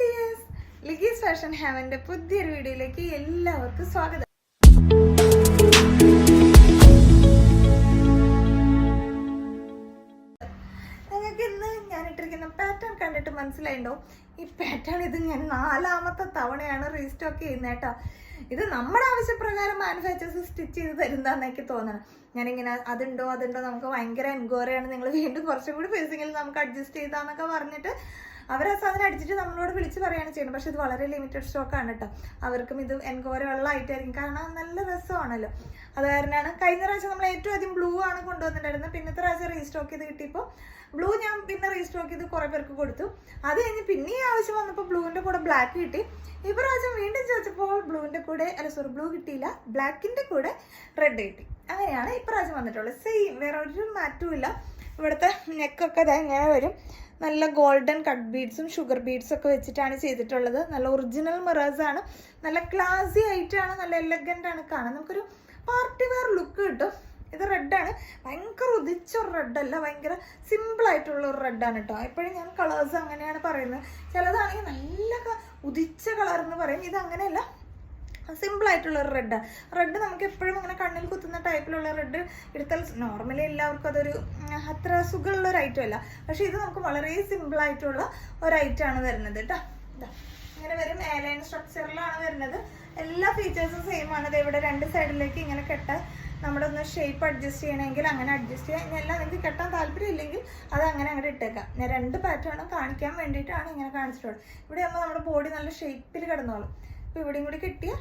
Dears. ലിഗീസ് fashion ഹാവന്റെ പുതിയൊരു വീഡിയോയിലേക്ക് എല്ലാവർക്കും സ്വാഗതം. ഞാൻ ഇട്ടിരിക്കുന്ന പാറ്റേൺ കണ്ടിട്ട് മനസ്സിലായിണ്ടോ ഈ പാറ്റേൺ ഇത് ഞാൻ നാലാമത്തെ തവണയാണ് റീസ്റ്റോക്ക് ചെയ്യുന്നത് കേട്ടോ. ഇത് നമ്മുടെ ആവശ്യപ്രകാരം മാനുഫാക്ചേഴ്സ് സ്റ്റിച്ച് ചെയ്ത് തരുന്നതെന്നൊക്കെ എനിക്ക് തോന്നണം. ഞാനിങ്ങനെ അതുണ്ടോ അതുണ്ടോ നമുക്ക് ഭയങ്കര എൻക്വയറിയാണ് നിങ്ങൾ വീണ്ടും കുറച്ചും കൂടി ഫേസിങ്ങിൽ നമുക്ക് അഡ്ജസ്റ്റ് ചെയ്താന്നൊക്കെ പറഞ്ഞിട്ട് അവർ ആ സാധനം അടിച്ചിട്ട് നമ്മളോട് വിളിച്ച് പറയുകയാണ് ചെയ്യുന്നത്. പക്ഷെ ഇത് വളരെ ലിമിറ്റഡ് സ്റ്റോക്ക് ആണ് കേട്ടോ അവർക്കും ഇത് എൻക്വയറി വെള്ളമായിട്ടായിരിക്കും. കാരണം നല്ല രസമാണല്ലോ. അത് കാരണമാണ് കഴിഞ്ഞ പ്രാവശ്യം നമ്മൾ ഏറ്റവും ആദ്യം ബ്ലൂ ആണ് കൊണ്ടുവന്നിട്ടുണ്ടായിരുന്നത്. പിന്നത്തെ പ്രാവശ്യം റീസ്റ്റോക്ക് ചെയ്ത് കിട്ടിയപ്പോൾ ബ്ലൂ ഞാൻ പിന്നെ റീസ്റ്റോക്ക് ചെയ്ത് കുറേ പേർക്ക് കൊടുത്തു. അത് കഴിഞ്ഞ് പിന്നെ ഈ ആവശ്യം വന്നപ്പോൾ ബ്ലൂവിന്റെ കൂടെ ബ്ലാക്ക് കിട്ടി. ഈ പ്രാവശ്യം വീണ്ടും ചോദിച്ചപ്പോൾ ബ്ലൂവിന്റെ കൂടെ അല്ല സോറി ബ്ലൂ കിട്ടിയില്ല. ബ്ലാക്കിന്റെ കൂടെ റെഡ് കിട്ടി. അങ്ങനെയാണ് ഇപ്രാവശ്യം വന്നിട്ടുള്ളത്. സെയിം വേറെ ഒരു മാറ്റവും ഇല്ല. ഇവിടുത്തെ നെക്കൊക്കെ ഇതാ ഇങ്ങനെ വരും. നല്ല ഗോൾഡൻ കട്ട് ബീഡ്സും ഷുഗർ ബീഡ്സും ഒക്കെ വെച്ചിട്ടാണ് ചെയ്തിട്ടുള്ളത്. നല്ല ഒറിജിനൽ മിറേഴ്സ് ആണ്. നല്ല ക്ലാസി ആയിട്ടാണ് നല്ല എലഗന്റ് ആണ് കാണാൻ. നമുക്കൊരു പാർട്ടി വെയർ ലുക്ക് കിട്ടും. ഇത് റെഡാണ് ഭയങ്കര ഉദിച്ച ഒരു റെഡല്ല ഭയങ്കര സിമ്പിൾ ആയിട്ടുള്ള ഒരു റെഡാണ് കേട്ടോ എപ്പോഴും ഞാൻ കളേഴ്സ് അങ്ങനെയാണ് പറയുന്നത്. ചിലതാണെങ്കിൽ നല്ല ഉദിച്ച കളർ എന്ന് പറയും. ഇത് അങ്ങനെയല്ല സിമ്പിൾ ആയിട്ടുള്ള ഒരു റെഡ്. റെഡ് നമുക്ക് എപ്പോഴും ഇങ്ങനെ കണ്ണിൽ കുത്തുന്ന ടൈപ്പിലുള്ള റെഡ് എടുത്താൽ നോർമലി എല്ലാവർക്കും അതൊരു അത്ര സുഖമുള്ള ഒരു ഐറ്റം അല്ല. പക്ഷെ ഇത് നമുക്ക് വളരെ സിമ്പിൾ ആയിട്ടുള്ള ഒരു ഐറ്റം ആണ് വരുന്നത് കേട്ടോ ഇങ്ങനെ വരും. എയർലൈൻ സ്ട്രക്ചറിലാണ് വരുന്നത്. എല്ലാ ഫീച്ചേഴ്സും സെയിം ആണ്. ഇവിടെ രണ്ട് സൈഡിലേക്ക് ഇങ്ങനെ കെട്ട. നമ്മുടെ ഒന്ന് ഷേപ്പ് അഡ്ജസ്റ്റ് ചെയ്യണമെങ്കിൽ അങ്ങനെ അഡ്ജസ്റ്റ് ചെയ്യാം. ഇനി എല്ലാം നിങ്ങൾക്ക് കെട്ടാൻ താല്പര്യം ഇല്ലെങ്കിൽ അത് അങ്ങനെ അങ്ങോട്ട് ഇട്ടേക്കാം. ഞാൻ രണ്ട് പാറ്റേണും കാണിക്കാൻ വേണ്ടിയിട്ടാണ് ഇങ്ങനെ കാണിച്ചിട്ടുള്ളത്. ഇവിടെ നമ്മുടെ ബോഡി നല്ല ഷേപ്പിൽ കിടന്നോളും. അപ്പോൾ ഇവിടെയും കൂടി കിട്ടിയ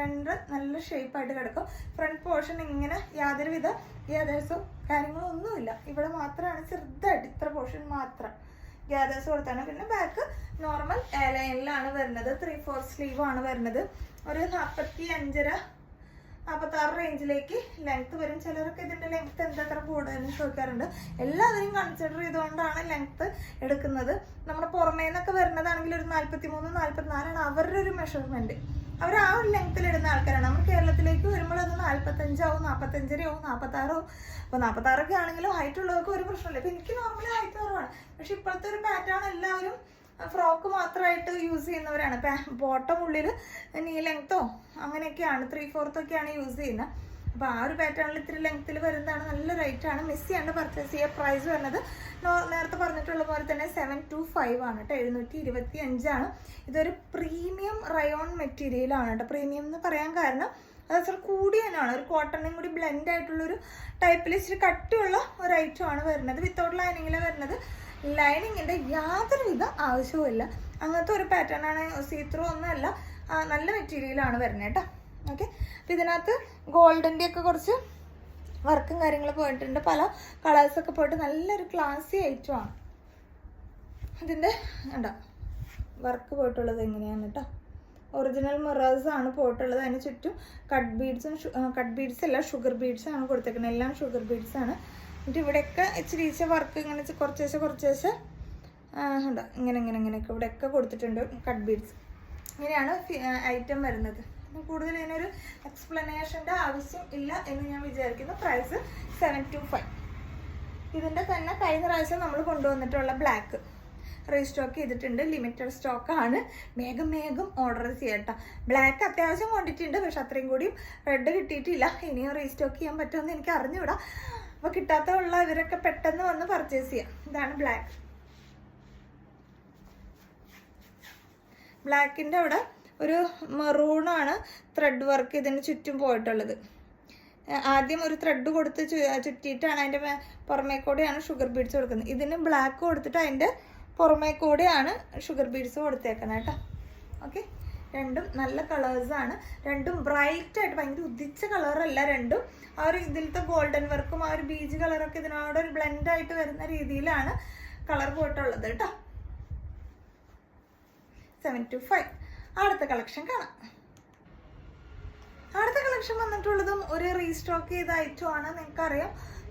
രണ്ട് നല്ല ഷേപ്പായിട്ട് കിടക്കും. ഫ്രണ്ട് പോർഷൻ ഇങ്ങനെ യാതൊരുവിധ ഗ്യാദേഴ്സും കാര്യങ്ങളും ഒന്നുമില്ല. ഇവിടെ മാത്രമാണ് ചെറുതായിട്ട് ഇത്ര പോർഷൻ മാത്രം ഗ്യാദേഴ്സ് കൊടുത്താണ് പിന്നെ ബാക്ക് നോർമൽ ലൈനിലാണ് വരുന്നത്. ത്രീ ഫോർ സ്ലീവ് ആണ് വരുന്നത്. ഒരു നാൽപ്പത്തി അഞ്ചര നാൽപ്പത്താറ് റേഞ്ചിലേക്ക് ലെങ്ത് വരും. ചിലർക്ക് ഇതിന്റെ ലെങ്ത് എന്താത്ര കൂടുതലെന്ന് ചോദിക്കാറുണ്ട്. എല്ലാവരും കൺസിഡർ ചെയ്തുകൊണ്ടാണ് ലെങ്ത് എടുക്കുന്നത്. നമ്മുടെ പുറമേ നിന്നൊക്കെ വരുന്നതാണെങ്കിൽ ഒരു നാൽപ്പത്തി മൂന്ന് നാൽപ്പത്തിനാലാണ് അവരുടെ ഒരു മെഷർമെന്റ് അവർ ആ ഒരു ലെങ്ത്തിൽ ഇടുന്ന ആൾക്കാരാണ്. നമ്മൾ കേരളത്തിലേക്ക് വരുമ്പോൾ അത് നാൽപ്പത്തഞ്ചാവും നാൽപ്പത്തഞ്ചരയാവും നാൽപ്പത്താറോ അപ്പോൾ നാൽപ്പത്താറൊക്കെ ആണെങ്കിലും ഹൈറ്റ് ഉള്ളവർക്ക് ഒരു പ്രശ്നമില്ല. ഇപ്പം എനിക്ക് നോർമലി ഹൈറ്റ് കുറവാണ്. പക്ഷെ ഇപ്പോഴത്തെ ഒരു പാറ്റേൺ എല്ലാവരും ഫ്രോക്ക് മാത്രമായിട്ട് യൂസ് ചെയ്യുന്നവരാണ്. ബോട്ടം ഉള്ളിൽ നീ ലെങ്ത്തോ അങ്ങനെയൊക്കെയാണ് ത്രീ ഫോർത്തൊക്കെയാണ് യൂസ് ചെയ്യുന്നത്. അപ്പോൾ ആ ഒരു പാറ്റേണിൽ ഇത്തിരി ലെങ്ത്തിൽ വരുന്നതാണ്. നല്ല റേറ്റ് ആണ്. മിസ് ചെയ്യാണ്ട് പർച്ചേസ് ചെയ്യുക പ്രൈസ് വരുന്നത് നേരത്തെ പറഞ്ഞിട്ടുള്ള പോലെ തന്നെ സെവൻ ടു ഫൈവ് ആണ് കേട്ടോ. എഴുന്നൂറ്റി ഇരുപത്തി അഞ്ചാണ് ഇതൊരു പ്രീമിയം റയോൺ മെറ്റീരിയൽ ആണ് കേട്ടോ. പ്രീമിയം എന്ന് പറയാൻ കാരണം അത് അത്ര കൂടിയതാണ് ഒരു കോട്ടണും കൂടി ബ്ലെൻഡ് ആയിട്ടുള്ളൊരു ടൈപ്പിൽ ഇച്ചിരി കട്ടിയുള്ള ഒരു ഐറ്റം ആണ് വരുന്നത്. വിത്തൗട്ട് ലൈനിങ്ങിലാണ് വരുന്നത്. ലൈനിങ്ങിന്റെ യാതൊരുവിധ ആവശ്യവുമില്ല. അങ്ങനത്തെ ഒരു പാറ്റേൺ ആണ്. സീത്രോ ഒന്നുമല്ല. നല്ല മെറ്റീരിയലാണ് വരുന്നത് കേട്ടോ. ഓക്കെ അപ്പോൾ ഇതിനകത്ത് ഗോൾഡിന്റെ ഒക്കെ കുറച്ച് വർക്കും കാര്യങ്ങളും പോയിട്ടുണ്ട്. പല കളേഴ്സൊക്കെ പോയിട്ട് നല്ലൊരു ക്ലാസ്സി ഐറ്റം ആണ്. ഇതിന്റെ ഉണ്ടോ വർക്ക് പോയിട്ടുള്ളത് എങ്ങനെയാണ് കേട്ടോ ഒറിജിനൽ മിറേഴ്സ് ആണ് പോയിട്ടുള്ളത്. അതിന് ചുറ്റും കട്ട് ബീഡ്സും കട്ട് ബീഡ്സ് അല്ല ഷുഗർ ബീഡ്സ് ആണ് കൊടുത്തേക്കുന്നത് എല്ലാം ഷുഗർ ബീഡ്സ് ആണ്. എന്നിട്ട് ഇവിടെയൊക്കെ ഇച്ചിരി ഈച്ച വർക്ക് ഇങ്ങനെ കുറച്ചേശ്ശെ കുറച്ചേശ്ശെ ഉണ്ടോ ഇങ്ങനെ ഇങ്ങനെ ഇങ്ങനെയൊക്കെ ഇവിടെയൊക്കെ കൊടുത്തിട്ടുണ്ട് കട്ട് ബീഡ്സ് ഇങ്ങനെയാണ് ഐറ്റം വരുന്നത്. കൂടുതൽ ഇതിനൊരു എക്സ്പ്ലനേഷന്റെ ആവശ്യം ഇല്ല എന്ന് ഞാൻ വിചാരിക്കുന്നു. പ്രൈസ് സെവൻ ടു ഫൈവ് ഇതിന്റെ തന്നെ കഴിഞ്ഞ പ്രാവശ്യം നമ്മൾ കൊണ്ടുവന്നിട്ടുള്ള ബ്ലാക്ക് റീസ്റ്റോക്ക് ചെയ്തിട്ടുണ്ട്. ലിമിറ്റഡ് സ്റ്റോക്കാണ് വേഗം വേഗം ഓർഡർ ചെയ്യട്ടോ. ബ്ലാക്ക് അത്യാവശ്യം ക്വാണ്ടിറ്റി ഉണ്ട്. പക്ഷെ അത്രയും കൂടിയും റെഡ് കിട്ടിയിട്ടില്ല. ഇനിയും റീസ്റ്റോക്ക് ചെയ്യാൻ പറ്റുമെന്ന് എനിക്ക് അറിഞ്ഞുകൂടാ. കിട്ടാത്ത ഉള്ള ഇവരൊക്കെ പെട്ടെന്ന് വന്ന് പർച്ചേസ് ചെയ്യാം. ഇതാണ് ബ്ലാക്ക് ബ്ലാക്കിന്റെ അവിടെ ഒരു മെറൂണാണ് ത്രെഡ് വർക്ക് ഇതിന് ചുറ്റും പോയിട്ടുള്ളത്. ആദ്യം ഒരു ത്രെഡ് കൊടുത്ത് ചുറ്റിയിട്ടാണ് അതിന്റെ പുറമേ കൂടെയാണ് ഷുഗർ ബീഡ്സ് കൊടുക്കുന്നത്. ഇതിന് ബ്ലാക്ക് കൊടുത്തിട്ട് അതിന്റെ പുറമേ കൂടെയാണ് ഷുഗർ ബീഡ്സ് കൊടുത്തേക്കുന്നത് കേട്ടോ. ഓക്കെ രണ്ടും നല്ല കളേഴ്സാണ് രണ്ടും ബ്രൈറ്റ് ആയിട്ട് ഭയങ്കര ഉദിച്ച കളറല്ല രണ്ടും. ആ ഒരു ഇതിലത്തെ ഗോൾഡൻ വർക്കും ആ ഒരു ബീജ് കളറൊക്കെ ഇതിനോട് ഒരു ബ്ലെൻഡായിട്ട് വരുന്ന രീതിയിലാണ് കളർ പോയിട്ടുള്ളത് കേട്ടോ. സെവൻ ടു ഫൈവ് അടുത്ത കളക്ഷൻ കാണാം. അടുത്ത കളക്ഷൻ വന്നിട്ടുള്ളതും ഒരു റീസ്റ്റോക്ക് ചെയ്ത ഐറ്റം ആണ്.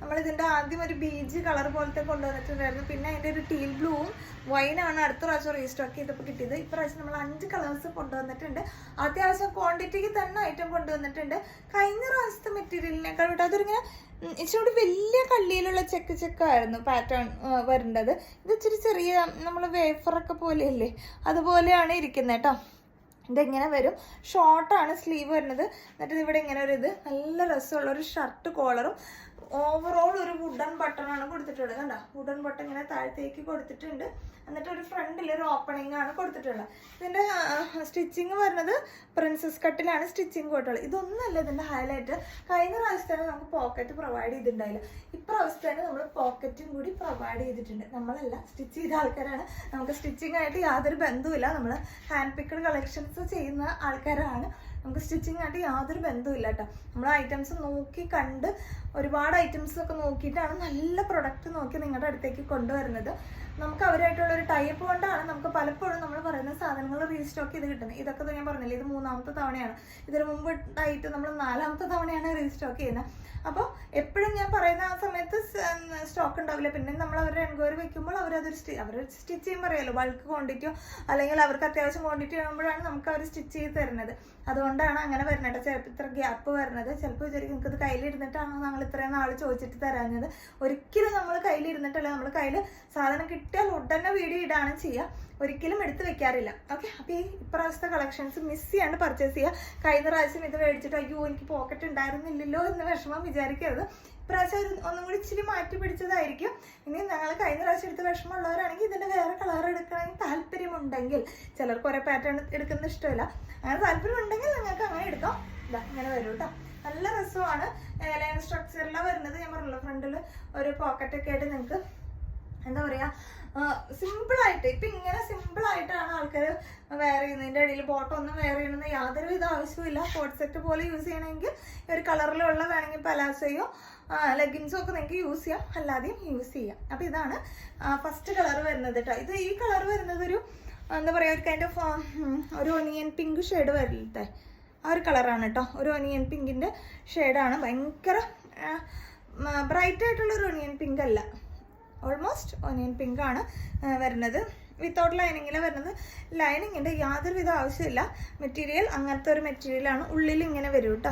നമ്മൾ ഇതിന്റെ ആദ്യം ഒരു ബീജ് കളർ പോലത്തെ കൊണ്ടുവന്നിട്ടുണ്ടായിരുന്നു. പിന്നെ അതിന്റെ ഒരു ടീൽ ബ്ലൂവും വൈനാണ് അടുത്ത പ്രാവശ്യം റീസ്റ്റോക്ക് ചെയ്തപ്പോൾ കിട്ടിയത്. ഇപ്രാവശ്യം നമ്മൾ അഞ്ച് കളേഴ്സ് കൊണ്ടുവന്നിട്ടുണ്ട്. അത്യാവശ്യം ക്വാണ്ടിറ്റിക്ക് തന്നെ ഐറ്റം കൊണ്ടുവന്നിട്ടുണ്ട്. കഴിഞ്ഞ പ്രാവശ്യത്തെ മെറ്റീരിയലിനേക്കാൾ വിട്ട് അതൊരിങ്ങനെ ഇച്ചിരി വലിയ കള്ളിയിലുള്ള ചെക്ക് ചെക്കായിരുന്നു പാറ്റേൺ വരേണ്ടത് ഇത് ഇച്ചിരി ചെറിയ നമ്മൾ വേഫറൊക്കെ പോലെയല്ലേ? അതുപോലെയാണ് ഇരിക്കുന്നത് കേട്ടോ. ഇതെങ്ങനെ വരും. ഷോർട്ടാണ് സ്ലീവ് വരുന്നത്. എന്നിട്ട് ഇവിടെ ഇങ്ങനെ ഒരു ഇത്. നല്ല രസമുള്ള ഒരു ഷർട്ട് കോളറും ഓവറോൾ ഒരു വുഡൻ ബട്ടണാണ് കൊടുത്തിട്ടുള്ളത്. കണ്ട? വുഡൻ ബട്ടൺ ഇങ്ങനെ താഴത്തേക്ക് കൊടുത്തിട്ടുണ്ട്. എന്നിട്ട് ഒരു ഫ്രണ്ടിൽ ഒരു ഓപ്പണിംഗ് ആണ് കൊടുത്തിട്ടുള്ളത്. ഇതിന്റെ സ്റ്റിച്ചിങ് വരുന്നത് പ്രിൻസസ് കട്ടിലാണ് സ്റ്റിച്ചിങ് കൊടുത്തുള്ളത് ഇതൊന്നല്ല ഇതിന്റെ ഹൈലൈറ്റ് കഴിഞ്ഞ പ്രാവശ്യത്തേന് നമുക്ക് പോക്കറ്റ് പ്രൊവൈഡ് ചെയ്തിട്ടുണ്ടായില്ല. ഇപ്രാവശ്യത്തേന് നമ്മൾ പോക്കറ്റും കൂടി പ്രൊവൈഡ് ചെയ്തിട്ടുണ്ട്. നമ്മളല്ല സ്റ്റിച്ച് ചെയ്ത ആൾക്കാരാണ്. നമുക്ക് സ്റ്റിച്ചിങ് ആയിട്ട് യാതൊരു ബന്ധവുമില്ല. നമ്മൾ ഹാൻഡ് പിക്കഡ് കളക്ഷൻസ് ചെയ്യുന്ന ആൾക്കാരാണ്. നമുക്ക് സ്റ്റിച്ചിങ്ങായിട്ട് യാതൊരു ബന്ധവുമില്ല കേട്ടോ നമ്മൾ ഐറ്റംസ് നോക്കി കണ്ട് ഒരുപാട് ഐറ്റംസ് ഒക്കെ നോക്കിയിട്ടാണ് നല്ല പ്രൊഡക്റ്റ് നോക്കി നിങ്ങളുടെ അടുത്തേക്ക് കൊണ്ടുവരുന്നത്. നമുക്ക് അവരായിട്ടുള്ള ഒരു ടൈപ്പ് കൊണ്ടാണ് നമുക്ക് പലപ്പോഴും നമ്മൾ പറയുന്ന സാധനങ്ങൾ റീസ്റ്റോക്ക് ചെയ്ത് കിട്ടുന്നത്. ഇതൊക്കെ ഞാൻ പറഞ്ഞില്ലേ ഇത് മൂന്നാമത്തെ തവണയാണ്. ഇതിന് മുമ്പ് ആയിട്ട് നമ്മൾ നാലാമത്തെ തവണയാണ് റീസ്റ്റോക്ക് ചെയ്യുന്നത്. അപ്പോൾ എപ്പോഴും ഞാൻ പറയുന്ന ആ സമയത്ത് സ്റ്റോക്ക് ഉണ്ടാവില്ല. പിന്നെ നമ്മൾ അവരുടെ എൻക്വയറി വെക്കുമ്പോൾ അവരതൊരു സ്റ്റി അവർ സ്റ്റിച്ച് ചെയ്യുമ്പോൾ അറിയാലോ ബൾക്ക് ക്വാണ്ടിറ്റിയോ അല്ലെങ്കിൽ അവർക്ക് അത്യാവശ്യം ക്വാണ്ടിറ്റി ആകുമ്പോഴാണ് നമുക്ക് അവർ സ്റ്റിച്ച് ചെയ്ത് തരുന്നത്. അതുകൊണ്ടാണ് അങ്ങനെ വരുന്നത് ചിലപ്പോൾ ഇത്ര ഗ്യാപ്പ് വരുന്നത്. ചിലപ്പോൾ വിചാരിക്കും നമുക്കത് കയ്യിലിരുന്നിട്ടാണ്? നമ്മൾ ഇത്രയും നാൾ ചോദിച്ചിട്ട് തരാഞ്ഞത്. ഒരിക്കലും നമ്മൾ കയ്യിലിരുന്നിട്ടല്ല. നമ്മൾ കയ്യിൽ സാധനം കിട്ടിയാൽ ഉടനെ വീഡിയോ ഇടാണ് ചെയ്യുക ഒരിക്കലും എടുത്ത് വെക്കാറില്ല. ഓക്കെ അപ്പോൾ ഈ ഇപ്രാവശ്യത്തെ കളക്ഷൻസ് മിസ് ചെയ്യാണ്ട് പർച്ചേസ് ചെയ്യുക കഴിഞ്ഞ പ്രാവശ്യം ഇത് മേടിച്ചിട്ട് അയ്യോ എനിക്ക് പോക്കറ്റ് ഉണ്ടായിരുന്നില്ലല്ലോ എന്ന് വിഷമം വിചാരിക്കരുത്. ഇപ്രാവശ്യം ഒന്നും കൂടി ഇച്ചിരി മാറ്റി പിടിച്ചതായിരിക്കും. ഇനി ഞങ്ങൾ കഴിഞ്ഞ പ്രാവശ്യം എടുത്ത വിഷമമുള്ളവരാണെങ്കിൽ ഇതിന്റെ വേറെ കളർ എടുക്കണമെങ്കിൽ താല്പര്യമുണ്ടെങ്കിൽ ചിലർക്ക് ഒരേ പാറ്റേൺ എടുക്കുന്ന ഇഷ്ടമില്ല. അങ്ങനെ താല്പര്യമുണ്ടെങ്കിൽ നിങ്ങൾക്ക് അങ്ങനെ എടുക്കാം. ഇതാ ഇങ്ങനെ വരും കേട്ടോ. നല്ല രസമാണ്. ലൈൻ സ്ട്രക്ചറിലാണ് വരുന്നത്. ഞാൻ പറഞ്ഞല്ലോ ഫ്രണ്ടിൽ ഒരു പോക്കറ്റ് ഒക്കെ ആയിട്ട് നിങ്ങൾക്ക് എന്താ പറയാ സിമ്പിൾ ആയിട്ട് ഇപ്പൊ ഇങ്ങനെ സിമ്പിൾ ആയിട്ടാണ് ആൾക്കാർ വെയർ ചെയ്യുന്നതിന്റെ ഇടയിൽ ബോട്ടം ഒന്നും വെയർ ചെയ്യണമെന്ന് യാതൊരു വിധ ആവശ്യമില്ല കോട്ട് സെറ്റ് പോലെ യൂസ് ചെയ്യണമെങ്കിൽ ഒരു കളറിലുള്ള വേണമെങ്കിൽ പലാസയോ ലെഗിൻസോ ഒക്കെ നിങ്ങൾക്ക് യൂസ് ചെയ്യാം. അല്ലാതെയും യൂസ് ചെയ്യാം. അപ്പൊ ഇതാണ് ഫസ്റ്റ് കളർ വരുന്നത് കേട്ടോ ഇത് ഈ കളർ വരുന്നത് ഒരു എന്താ പറയാ ഒരു കൈൻഡ് ഓഫ് ഒരു ഒനിയൻ പിങ്ക് ഷെയ്ഡ് വരട്ടെ. ആ ഒരു കളറാണ് കേട്ടോ ഒരു ഒനിയൻ പിങ്കിന്റെ ഷെയ്ഡാണ് ഭയങ്കര ബ്രൈറ്റ് ആയിട്ടുള്ള ഒരു ഒനിയൻ പിങ്ക് അല്ല. ഓൾമോസ്റ്റ് ഒനിയൻ പിങ്ക് ആണ് വരുന്നത്. വിത്തൗട്ട് ലൈനിങ്ങിലാണ് വരുന്നത് ലൈനിങ്ങിന്റെ യാതൊരുവിധ ആവശ്യമില്ല മെറ്റീരിയൽ അങ്ങനത്തെ ഒരു മെറ്റീരിയലാണ് ഉള്ളിൽ ഇങ്ങനെ വരും കേട്ടോ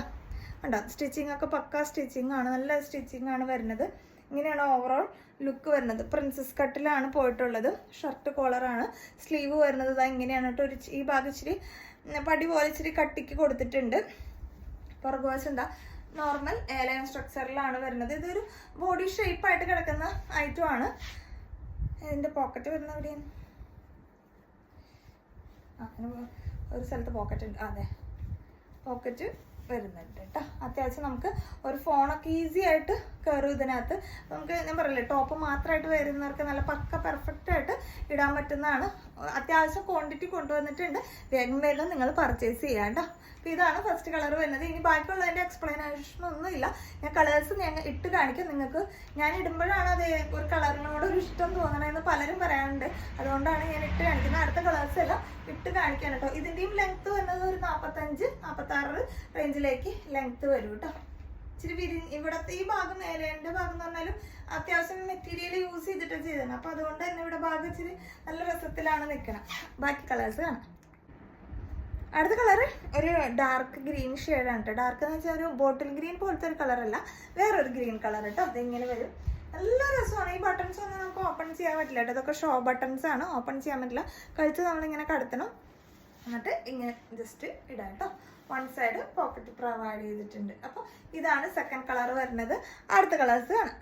കണ്ടോ? സ്റ്റിച്ചിങ് ഒക്കെ പക്ക സ്റ്റിച്ചിങ് ആണ്. നല്ല സ്റ്റിച്ചിങ് ആണ് വരുന്നത്. ഇങ്ങനെയാണ് ഓവറോൾ ലുക്ക് വരുന്നത്. പ്രിൻസസ് കട്ടിലാണ് പോയിട്ടുള്ളത്. ഷർട്ട് കോളറാണ് സ്ലീവ് വരുന്നത് ഇതാ ഇങ്ങനെയാണ് കേട്ടോ ഒരു ഈ ഭാഗം ഇച്ചിരി പടി പോലെ ഇച്ചിരി കട്ടിക്ക് കൊടുത്തിട്ടുണ്ട്. പുറകുവശം എന്താ നോർമൽ എയർലൈൻ സ്ട്രക്ചറിലാണ് വരുന്നത്. ഇതൊരു ബോഡി ഷേപ്പ് ആയിട്ട് കിടക്കുന്ന ഐറ്റം ആണ്. ഇതിന്റെ പോക്കറ്റ് വരുന്ന എവിടെയാണ്? ആ ഒരു സ്ഥലത്ത് പോക്കറ്റ് ഉണ്ട്. അതെ. പോക്കറ്റ് വരുന്നുണ്ട് കേട്ടോ അത്യാവശ്യം നമുക്ക് ഒരു ഫോണൊക്കെ ഈസി ആയിട്ട് കയറും ഇതിനകത്ത്. നമുക്ക് ഞാൻ പറയില്ലേ ടോപ്പ് മാത്രമായിട്ട് വരുന്നവർക്ക് നല്ല പക്ക പെർഫെക്റ്റ് ആയിട്ട് ഇടാൻ പറ്റുന്നതാണ്. അത്യാവശ്യം ക്വാണ്ടിറ്റി കൊണ്ടുവന്നിട്ടുണ്ട്. വേഗം വേഗം നിങ്ങൾ പർച്ചേസ് ചെയ്യാം കേട്ടോ ഇതാണ് ഫസ്റ്റ് കളർ വരുന്നത്. ഇനി ബാക്കിയുള്ളതിന്റെ എക്സ്പ്ലനേഷൻ ഒന്നുമില്ല ഞാൻ കളേഴ്സ് ഞാൻ ഇട്ട് കാണിക്കാം നിങ്ങൾക്ക്. ഞാൻ ഇടുമ്പോഴാണ് അത് ഒരു കളറിനോട് ഒരു ഇഷ്ടം തോന്നണമെന്ന് പലരും പറയാറുണ്ട്. അതുകൊണ്ടാണ് ഞാൻ ഇട്ട് കാണിക്കുന്നത്. അടുത്ത കളേഴ്സ് എല്ലാം ഇട്ട് കാണിക്കാൻ കേട്ടോ ഇതിന്റെയും ലെങ്ത് വരുന്നത് ഒരു നാൽപ്പത്തഞ്ച് നാൽപ്പത്താറ് റേഞ്ചിലേക്ക് ലെങ്ത് വരും കേട്ടോ ഇച്ചിരി വിരി ഇവിടത്തെ ഈ ഭാഗം മേലേന്റെ ഭാഗം എന്ന് പറഞ്ഞാലും അത്യാവശ്യം മെറ്റീരിയൽ യൂസ് ചെയ്തിട്ടാണ് ചെയ്തത് അപ്പോൾ അതുകൊണ്ട് തന്നെ ഇവിടെ ഭാഗം ഇച്ചിരി നല്ല രസത്തിലാണ് നിൽക്കണം ബാക്കി കളേഴ്സ് കാണാം. അടുത്ത കളർ ഒരു ഡാർക്ക് ഗ്രീൻ ഷെയ്ഡാണ് കേട്ടോ ഡാർക്ക് എന്ന് വെച്ചാൽ ഒരു ബോട്ടിൽ ഗ്രീൻ പോലത്തെ ഒരു കളറല്ല വേറൊരു ഗ്രീൻ കളർ കേട്ടോ അതിങ്ങനെ വരും. നല്ല രസമാണ്. ഈ ബട്ടൺസ് ഒന്നും നമുക്ക് ഓപ്പൺ ചെയ്യാൻ പറ്റില്ല കേട്ടോ ഇതൊക്കെ ഷോ ബട്ടൺസ് ആണ്. ഓപ്പൺ ചെയ്യാൻ പറ്റില്ല. കഴിച്ച് നമ്മളിങ്ങനെ കടത്തണം. എന്നിട്ട് ഇങ്ങനെ ജസ്റ്റ് ഇടാം കേട്ടോ വൺ സൈഡ് പോക്കറ്റ് പ്രൊവൈഡ് ചെയ്തിട്ടുണ്ട്. അപ്പോൾ ഇതാണ് സെക്കൻഡ് കളർ വരുന്നത്. അടുത്ത കളേഴ്സ് ആണ്